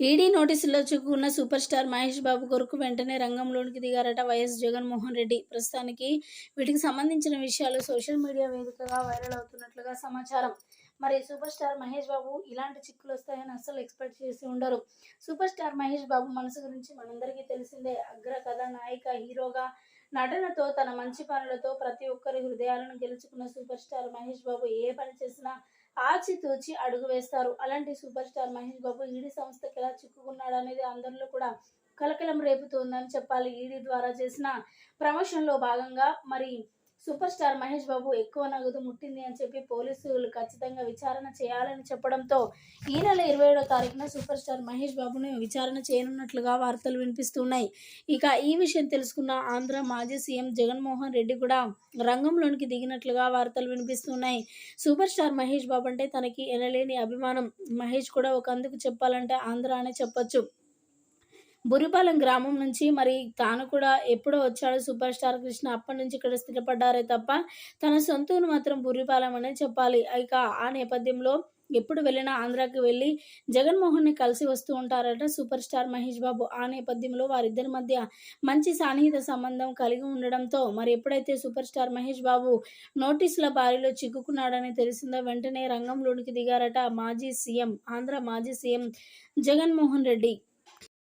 ED నోటీసుల్లో చిక్కుకున్న super star Mahesh Babu కొరకు వెంటనే రంగంలోనికి దిగారట వైఎస్ జగన్మోహన్ రెడ్డి. ప్రస్తుతానికి వీటికి సంబంధించిన విషయాలు సోషల్ మీడియా వేదికగా వైరల్ అవుతున్నట్లుగా సమాచారం. మరి సూపర్ స్టార్ మహేష్ బాబు ఇలాంటి చిక్కులు వస్తాయని అస్సలు ఎక్స్పెక్ట్ చేసి ఉండరు. సూపర్ స్టార్ మహేష్ బాబు మనసు గురించి మనందరికీ తెలిసిందే. అగ్ర కథానాయిక హీరోగా నటనతో తన మంచి పనులతో ప్రతి ఒక్కరి హృదయాలను గెలుచుకున్న సూపర్ స్టార్ మహేష్ బాబు ఏ పని చేసినా ఆచితూచి అడుగు వేస్తారు. అలాంటి super star Mahesh Babu ED సంస్థకి ఎలా చిక్కుకున్నాడు అనేది అందరిలో కూడా కలకలం రేపుతోందని చెప్పాలి. ఈడీ ద్వారా చేసిన ప్రమోషన్లో భాగంగా మరి సూపర్ స్టార్ మహేష్ బాబు ఎక్కువ నగదు ముట్టింది అని చెప్పి పోలీసులు ఖచ్చితంగా విచారణ చేయాలని చెప్పడంతో ఈ నెల ఇరవై ఏడో తారీఖున సూపర్ స్టార్ మహేష్ బాబును విచారణ చేయనున్నట్లుగా వార్తలు వినిపిస్తున్నాయి. ఇక ఈ విషయం తెలుసుకున్న ఆంధ్ర మాజీ సీఎం జగన్మోహన్ రెడ్డి కూడా రంగంలోనికి దిగినట్లుగా వార్తలు వినిపిస్తున్నాయి. సూపర్ స్టార్ మహేష్ బాబు అంటే తనకి ఎనలేని అభిమానం. మహేష్ కూడా ఒక అందుకు చెప్పాలంటే ఆంధ్ర అనే చెప్పొచ్చు. బురిపాలెం గ్రామం నుంచి మరి తాను కూడా ఎప్పుడో వచ్చాడు సూపర్ స్టార్ కృష్ణ. అప్పటి నుంచి ఇక్కడ స్థిరపడ్డారే తప్ప తన సొంతూరు మాత్రం బురిపాలెం అనే చెప్పాలి. ఇక ఆ నేపథ్యంలో ఎప్పుడు వెళ్ళినా ఆంధ్రాకి వెళ్ళి జగన్మోహన్ని కలిసి వస్తూ ఉంటారట సూపర్ స్టార్ మహేష్ బాబు. ఆ నేపథ్యంలో వారిద్దరి మధ్య మంచి సాన్నిహిత సంబంధం కలిగి ఉండడంతో మరి ఎప్పుడైతే సూపర్ స్టార్ మహేష్ బాబు నోటీసుల బారిలో చిక్కుకున్నాడని తెలిసిందో వెంటనే రంగంలోనికి దిగారట మాజీ సీఎం ఆంధ్ర మాజీ సీఎం జగన్మోహన్ రెడ్డి.